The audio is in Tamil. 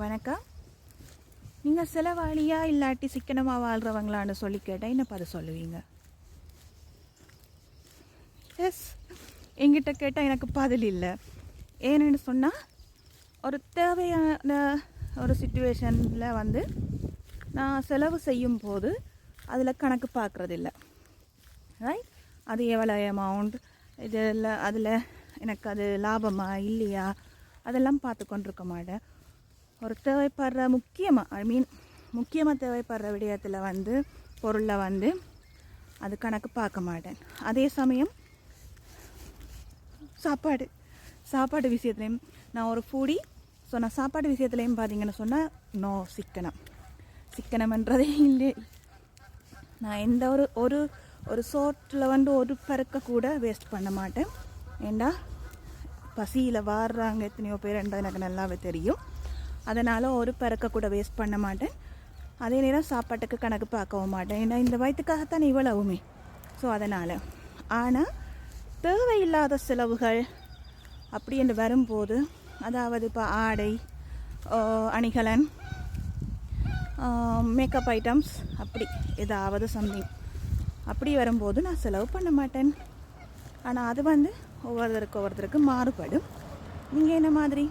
வணக்கம். நீங்கள் செலவாளியாக இல்லாட்டி சிக்கனமாக வாழ்கிறவங்களான்னு சொல்லி கேட்டால் என்ன பார்த்து சொல்லுவீங்க? எஸ் என்கிட்ட கேட்டால் எனக்கு பதில் இல்லை. ஏன்னு சொன்னால் ஒரு தேவையான ஒரு சுச்சுவேஷனில் வந்து நான் செலவு செய்யும் போது அதில் கணக்கு பார்க்குறதில்ல. ரைட் அது எவ்வளோ அமௌண்ட் இதில் அதில் எனக்கு அது லாபமா இல்லையா? அதெல்லாம் பார்த்து கொண்டிருக்க மாட்டேன். ஒரு தேவைப்படுற முக்கியமாக ஐ மீன் முக்கியமாக தேவைப்படுற விடயத்தில் வந்து பொருளில் வந்து அது கணக்கு பார்க்க மாட்டேன். அதே சமயம் சாப்பாடு. சாப்பாடு விஷயத்துலையும் நான் ஒரு ஃபூடி ஸோ நான் சாப்பாடு விஷயத்துலையும் பார்த்தீங்கன்னு சொன்னால் நோ சிக்கனம். சிக்கனம்ன்றதே இல்லை. நான் எந்த ஒரு ஒரு ஒரு சோட்டில் வந்து ஒரு பறக்க கூட வேஸ்ட் பண்ண மாட்டேன். ஏண்டா? பசியில் வாடுறாங்க எத்தனையோ பேர்ன்றது எனக்கு நல்லாவே தெரியும். அதனால் ஒரு பிறக்க கூட வேஸ்ட் பண்ண மாட்டேன். அதே நேரம் சாப்பாட்டுக்கு கணக்கு பார்க்கவும் மாட்டேன். ஏன்னா இந்த வயிற்றுக்காகத்தான் இவ்வளவுமே. ஸோ அதனால். ஆனால் தேவையில்லாத செலவுகள் அப்படி என்று வரும்போது அதாவது இப்போ ஆடை அணிகலன் மேக்கப் ஐட்டம்ஸ் அப்படி ஏதாவது சம்திங் அப்படி வரும்போது நான் செலவு பண்ண மாட்டேன். ஆனால் அது வந்து ஒவ்வொருத்தருக்கு ஒவ்வொருத்தருக்கு மாறுபடும். நீங்கள் என்ன மாதிரி?